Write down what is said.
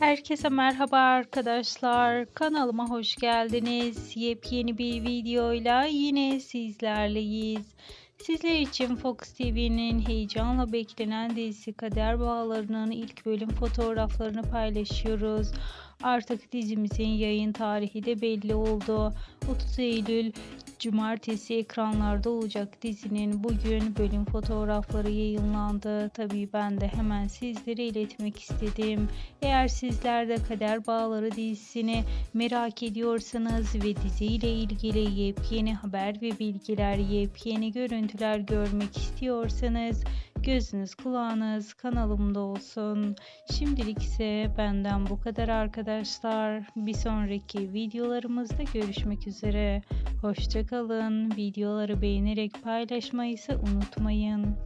Herkese merhaba arkadaşlar. Kanalıma hoş geldiniz. Yepyeni bir videoyla yine sizlerleyiz. Sizler için Fox TV'nin heyecanla beklenen dizisi Kader Bağları'nın ilk bölüm fotoğraflarını paylaşıyoruz. Artık dizimizin yayın tarihi de belli oldu. 30 Eylül Cumartesi ekranlarda olacak dizinin bugün bölüm fotoğrafları yayınlandı. Tabii ben de hemen sizlere iletmek istedim. Eğer sizler de Kader Bağları dizisini merak ediyorsanız ve diziyle ilgili yepyeni haber ve bilgiler, yepyeni görüntüler görmek istiyorsanız gözünüz kulağınız kanalımda olsun. Şimdilik ise benden bu kadar arkadaşlar. Bir sonraki videolarımızda görüşmek üzere. Hoşçakalın. Videoları beğenerek paylaşmayı ise unutmayın.